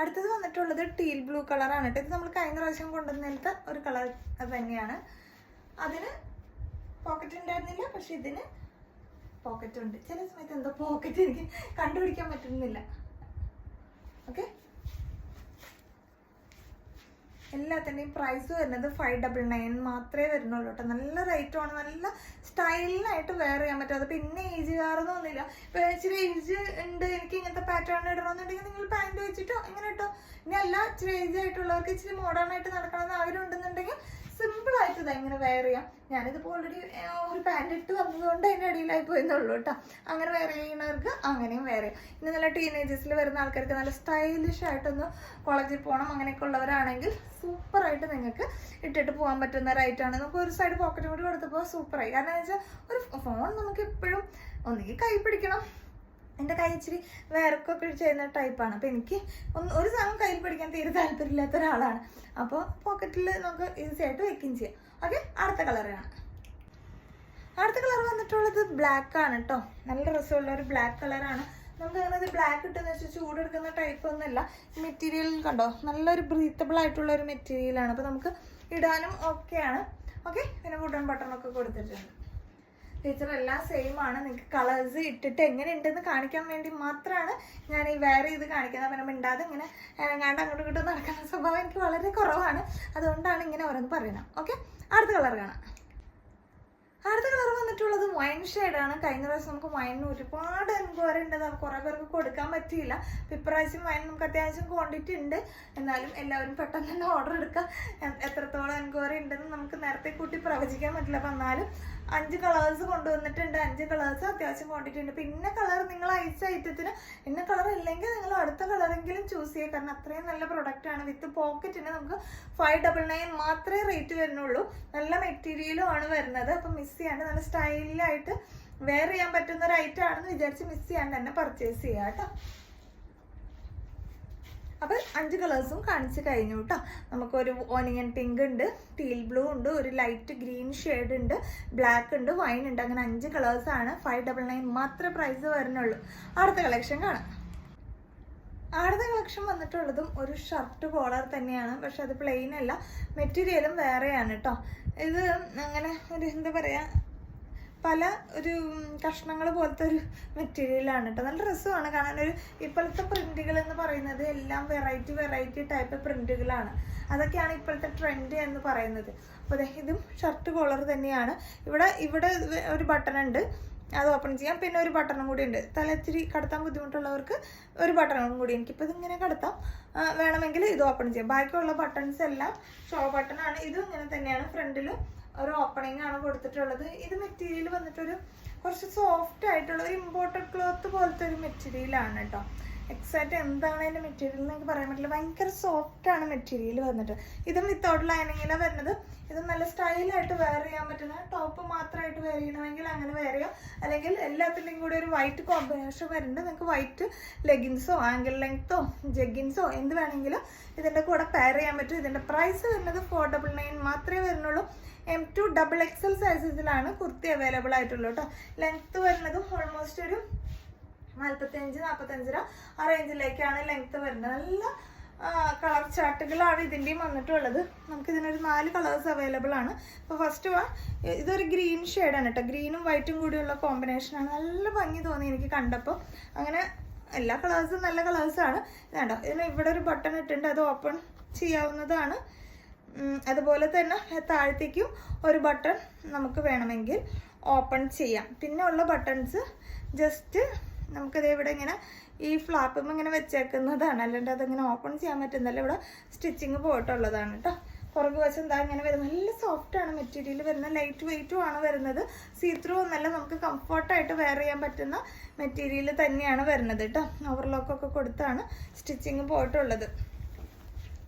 അടുത്തത് വന്നിട്ടുള്ളത് ടീൽ ബ്ലൂ കളറാണ് കേട്ടോ. ഇത് നമ്മൾ കഴിഞ്ഞ പ്രാവശ്യം കൊണ്ടുവന്നിട്ട് ഒരു കളർ തന്നെയാണ്. അതിന് പോക്കറ്റ് ഉണ്ടായിരുന്നില്ല പക്ഷെ ഇതിന് പോക്കറ്റ് ഉണ്ട്. ചില സമയത്ത് എന്തോ പോക്കറ്റ് എനിക്ക് കണ്ടുപിടിക്കാൻ പറ്റുന്നില്ല. ഓക്കെ എല്ലാത്തിന്റെയും പ്രൈസ് വരുന്നത് ഫൈവ് ഡബിൾ നയൻ മാത്രമേ വരുന്നുള്ളൂ കേട്ടോ. നല്ല റേറ്റുമാണ് നല്ല സ്റ്റൈലിനായിട്ട് വെയർ ചെയ്യാൻ പറ്റും. അത് പിന്നെ ഏജ് കാറൊന്നുമില്ല ഇപ്പോൾ ഇച്ചിരി ഏജ് ഉണ്ട്. എനിക്ക് ഇങ്ങനത്തെ പാറ്റേൺ ഇടണമെന്നുണ്ടെങ്കിൽ നിങ്ങൾ പാന്റ് വെച്ചിട്ടോ ഇങ്ങനെ ഇട്ടോ. ഇനി അല്ല ഇച്ചിരി ഏജ് ആയിട്ടുള്ളവർക്ക് ഇച്ചിരി മോഡേൺ ആയിട്ട് നടക്കണമെന്ന് ആഗ്രഹം ഉണ്ടെന്നുണ്ടെങ്കിൽ സിമ്പിൾ ആയിട്ട് ഇതാ അങ്ങനെ വെയർ ചെയ്യാം. ഞാനിതിപ്പോൾ ഓൾറെഡി ഒരു പാന്റ് ഇട്ട് വന്നതുകൊണ്ട് അതിന്റെ അടിയിലായി പോയെന്നുള്ളൂ കേട്ടോ. അങ്ങനെ വെയർ ചെയ്യുന്നവർക്ക് അങ്ങനെയും വെയർ ചെയ്യാം. ഇന്ന് നല്ല ടീനേജേഴ്സിൽ വരുന്ന ആൾക്കാർക്ക് നല്ല സ്റ്റൈലിഷ് ആയിട്ടൊന്ന് കോളേജിൽ പോകണം അങ്ങനെയൊക്കെ ഉള്ളവരാണെങ്കിൽ സൂപ്പറായിട്ട് നിങ്ങൾക്ക് ഇട്ടിട്ട് പോകാൻ പറ്റുന്ന റൈറ്റാണ് നമുക്ക് ഒരു സൈഡ് പോക്കറ്റും കൂടി കൊടുത്തപ്പോൾ സൂപ്പറായി കാരണം എന്ന് വെച്ചാൽ ഒരു ഫോൺ നമുക്ക് എപ്പോഴും ഒന്നുകിൽ കൈ പിടിക്കണം. എന്റെ കൈ ഇച്ചിരി വേർക്കൊക്കെ ചെയ്യുന്ന ടൈപ്പാണ് അപ്പോൾ എനിക്ക് ഒന്ന് ഒരു സാധനം കയ്യിൽ പിടിക്കാൻ തീരെ താല്പര്യമില്ലാത്ത ഒരാളാണ്. അപ്പോൾ പോക്കറ്റിൽ നമുക്ക് ഈസി ആയിട്ട് വെക്കുകയും ചെയ്യാം. ഓക്കെ അടുത്ത കളറാണ് അടുത്ത കളർ വന്നിട്ടുള്ളത് ബ്ലാക്ക് ആണ് കേട്ടോ നല്ല രസമുള്ള ഒരു ബ്ലാക്ക് കളറാണ് നമുക്ക് അങ്ങനെ ഇത് ബ്ലാക്ക് ഇട്ടെന്ന് വെച്ചാൽ ചൂടെടുക്കുന്ന ടൈപ്പ് ഒന്നുമല്ല. മെറ്റീരിയൽ കണ്ടോ? നല്ലൊരു ബ്രീത്തബിൾ ആയിട്ടുള്ള ഒരു മെറ്റീരിയലാണ് അപ്പോൾ നമുക്ക് ഇടാനും ഓക്കെയാണ് ഓക്കെ പിന്നെ വുഡൻ ബട്ടണൊക്കെ കൊടുത്തിട്ടുണ്ട്. ടീച്ചർ എല്ലാം സെയിം ആണ്. നിങ്ങൾക്ക് കളേഴ്സ് ഇട്ടിട്ട് എങ്ങനെ ഉണ്ടെന്ന് കാണിക്കാൻ വേണ്ടി മാത്രമാണ് ഞാൻ ഈ വേറെ ഇത് കാണിക്കുന്നത്. പിന്നെ മിണ്ടാതെ ഇങ്ങനെ ഇറങ്ങാണ്ട് അങ്ങോട്ടും ഇങ്ങോട്ടും നടക്കുന്ന സ്വഭാവം എനിക്ക് വളരെ കുറവാണ്. അതുകൊണ്ടാണ് ഇങ്ങനെ ഓരോന്ന് പറയുന്നത്. ഓക്കെ അടുത്ത കളർ കാണാം. അടുത്ത കളർ വന്നിട്ടുള്ളത് വൈൻ ഷെയ്ഡാണ് കഴിഞ്ഞ പ്രാവശ്യം നമുക്ക് വൈനിന് ഒരുപാട് എൻക്വയറി ഉണ്ട് കുറേ പേർക്ക് കൊടുക്കാൻ പറ്റിയില്ല. ഇപ്രാവശ്യം വൈൻ നമുക്ക് അത്യാവശ്യം ക്വാണ്ടിറ്റി ഉണ്ട്. എന്നാലും എല്ലാവരും പെട്ടെന്ന് തന്നെ ഓർഡർ എടുക്കുക എത്രത്തോളം എൻക്വയറി ഉണ്ടെന്ന് നമുക്ക് നേരത്തെ കൂട്ടി പ്രവചിക്കാൻ പറ്റില്ല. അപ്പം എന്നാലും അഞ്ച് കളേഴ്സ് കൊണ്ടുവന്നിട്ടുണ്ട്. അഞ്ച് കളേഴ്സ് അത്യാവശ്യം കൊണ്ടിട്ടുണ്ട് പിന്നെ കളർ നിങ്ങൾ അയച്ച ഐറ്റത്തിന് ഇന്ന കളർ ഇല്ലെങ്കിൽ നിങ്ങൾ അടുത്ത കളറെങ്കിലും ചൂസ് ചെയ്യുക. കാരണം അത്രയും നല്ല പ്രൊഡക്റ്റാണ് വിത്ത് പോക്കറ്റിന് നമുക്ക് ഫൈവ് ഡബിൾ നയൻ മാത്രമേ റേറ്റ് വരുന്നുള്ളൂ. നല്ല മെറ്റീരിയലും ആണ് വരുന്നത്. അപ്പം മിസ് ചെയ്യാണ്ട് നല്ല സ്റ്റൈലായിട്ട് വെയർ ചെയ്യാൻ പറ്റുന്ന ഒരു ഐറ്റം ആണെന്ന് വിചാരിച്ച് മിസ് ചെയ്യാണ്ട് തന്നെ പർച്ചേസ് ചെയ്യാം കേട്ടോ. അപ്പോൾ അഞ്ച് കളേഴ്സും കാണിച്ച് കഴിഞ്ഞു കേട്ടോ നമുക്കൊരു ഓനിയൻ പിങ്ക് ഉണ്ട് ടീൽ ബ്ലൂ ഉണ്ട് ഒരു ലൈറ്റ് ഗ്രീൻ ഷെയ്ഡ് ഉണ്ട് ബ്ലാക്ക് ഉണ്ട് വൈൻ ഉണ്ട്. അങ്ങനെ അഞ്ച് കളേഴ്സാണ് ഫൈവ് ഡബിൾ നയൻ മാത്രമേ പ്രൈസ് വരുന്നുള്ളൂ. അടുത്ത കളക്ഷൻ കാണാം. അടുത്ത കളക്ഷൻ വന്നിട്ടുള്ളതും ഒരു ഷർട്ട് കോളർ തന്നെയാണ്. പക്ഷെ അത് പ്ലെയിൻ അല്ല മെറ്റീരിയലും വേറെയാണ് കേട്ടോ ഇത് അങ്ങനെ ഒരു എന്താ പറയുക പല ഒരു കഷ്ണങ്ങൾ പോലത്തെ ഒരു മെറ്റീരിയലാണ് കേട്ടോ നല്ല രസമാണ് കാണാൻ. ഒരു ഇപ്പോഴത്തെ പ്രിന്റുകൾ എന്ന് പറയുന്നത് എല്ലാം വെറൈറ്റി വെറൈറ്റി ടൈപ്പ് പ്രിന്റുകളാണ് അതൊക്കെയാണ് ഇപ്പോഴത്തെ ട്രെൻഡ് എന്ന് പറയുന്നത്. അപ്പോൾ ഇതും ഷർട്ട് കോളർ തന്നെയാണ്. ഇവിടെ ഇവിടെ ഒരു ബട്ടൺ ഉണ്ട്. അത് ഓപ്പൺ ചെയ്യാം. പിന്നെ ഒരു ബട്ടണും കൂടി ഉണ്ട്. തല ഇത്തിരി കടത്താൻ ബുദ്ധിമുട്ടുള്ളവർക്ക് ഒരു ബട്ടണും കൂടി എനിക്കിപ്പോൾ ഇതിങ്ങനെ കടത്താം. വേണമെങ്കിൽ ഇത് ഓപ്പൺ ചെയ്യാം. ബാക്കിയുള്ള ബട്ടൺസ് എല്ലാം ഷോ ബട്ടണാണ് ഇതും ഇങ്ങനെ തന്നെയാണ്. ഫ്രണ്ടിൽ ഒരു ഓപ്പണിംഗ് ആണ് കൊടുത്തിട്ടുള്ളത്. ഇത് മെറ്റീരിയൽ വന്നിട്ടൊരു കുറച്ച് സോഫ്റ്റ് ആയിട്ടുള്ള ഒരു ഇമ്പോർട്ടഡ് ക്ലോത്ത് പോലത്തെ ഒരു മെറ്റീരിയലാണ് കേട്ടോ എക്സാക്റ്റ് എന്താണ് അതിന്റെ മെറ്റീരിയൽ എന്നൊക്കെ പറയാൻ പറ്റില്ല. ഭയങ്കര സോഫ്റ്റ് ആണ് മെറ്റീരിയൽ വന്നിട്ട്. ഇതും വിത്തൗട്ട് ലൈനിങ്ങിലാണ് വരുന്നത്. ഇത് നല്ല സ്റ്റൈലായിട്ട് വെയർ ചെയ്യാൻ പറ്റുന്ന ടോപ്പ് മാത്രമായിട്ട് വെയർ ചെയ്യണമെങ്കിൽ അങ്ങനെ വെയർ ചെയ്യാം. അല്ലെങ്കിൽ എല്ലാത്തിലും കൂടി ഒരു വൈറ്റ് കോമ്പിനേഷൻ വരുന്നുണ്ട്. നിങ്ങൾക്ക് വൈറ്റ് ലെഗിൻസോ ആംഗിൾ ലെങ്ത്തോ ജെഗിൻസോ എന്ത് വേണമെങ്കിലും ഇതിന്റെ കൂടെ പെയർ ചെയ്യാൻ പറ്റും. ഇതിന്റെ പ്രൈസ് വരുന്നത് ഫോർ ഡബിൾ നയൻ മാത്രമേ വരുന്നുള്ളൂ. എം ടു ഡബിൾ എക്സൽ സൈസസിലാണ് കുർത്തി അവൈലബിൾ ആയിട്ടുള്ളൂ കേട്ടോ ലെങ്ത്ത് വരുന്നതും ഓൾമോസ്റ്റ് ഒരു നാൽപ്പത്തഞ്ച് നാൽപ്പത്തഞ്ചര ആ റേഞ്ചിലേക്കാണ് ലെങ്ത്ത് വരുന്നത്. നല്ല കളർ ചാർട്ടുകളാണ് ഇതിന്റെയും വന്നിട്ടുള്ളത്. നമുക്ക് ഇതിനൊരു നാല് കളേഴ്സ് അവൈലബിൾ ആണ്. അപ്പോൾ ഫസ്റ്റ് വൺ ഇതൊരു ഗ്രീൻ ഷെയ്ഡാണ് കേട്ടോ. ഗ്രീനും വൈറ്റും കൂടിയുള്ള കോമ്പിനേഷനാണ് നല്ല ഭംഗി തോന്നി എനിക്ക് കണ്ടപ്പോൾ അങ്ങനെ എല്ലാ കളേഴ്സും നല്ല കളേഴ്സാണ് ഇതാണ്ടോ ഇതിന് ഇവിടെ ഒരു ബട്ടൺ ഇട്ടുണ്ട് അത് ഓപ്പൺ ചെയ്യാവുന്നതാണ്. അതുപോലെ തന്നെ താഴത്തേക്കും ഒരു ബട്ടൺ നമുക്ക് വേണമെങ്കിൽ ഓപ്പൺ ചെയ്യാം. പിന്നെ ഉള്ള ബട്ടൺസ് ജസ്റ്റ് നമുക്കത് ഇവിടെ ഇങ്ങനെ ഈ ഫ്ലാപ്പും ഇങ്ങനെ വെച്ചേക്കുന്നതാണ്. അല്ലാണ്ട് അതിങ്ങനെ ഓപ്പൺ ചെയ്യാൻ പറ്റുന്നില്ല. ഇവിടെ സ്റ്റിച്ചിങ് പോയിട്ടുള്ളതാണ് കേട്ടോ പുറകു വശം എന്താ ഇങ്ങനെ വരുന്നത്. നല്ല സോഫ്റ്റ് ആണ് മെറ്റീരിയൽ വരുന്നത്. ലൈറ്റ് വെയിറ്റും ആണ് വരുന്നത്. സീത്രൂ ഒന്നല്ല നമുക്ക് കംഫർട്ടായിട്ട് വെയർ ചെയ്യാൻ പറ്റുന്ന മെറ്റീരിയൽ തന്നെയാണ് വരുന്നത് കേട്ടോ ഓവർലോക്കൊക്കെ കൊടുത്താണ് സ്റ്റിച്ചിങ് പോയിട്ടുള്ളത്.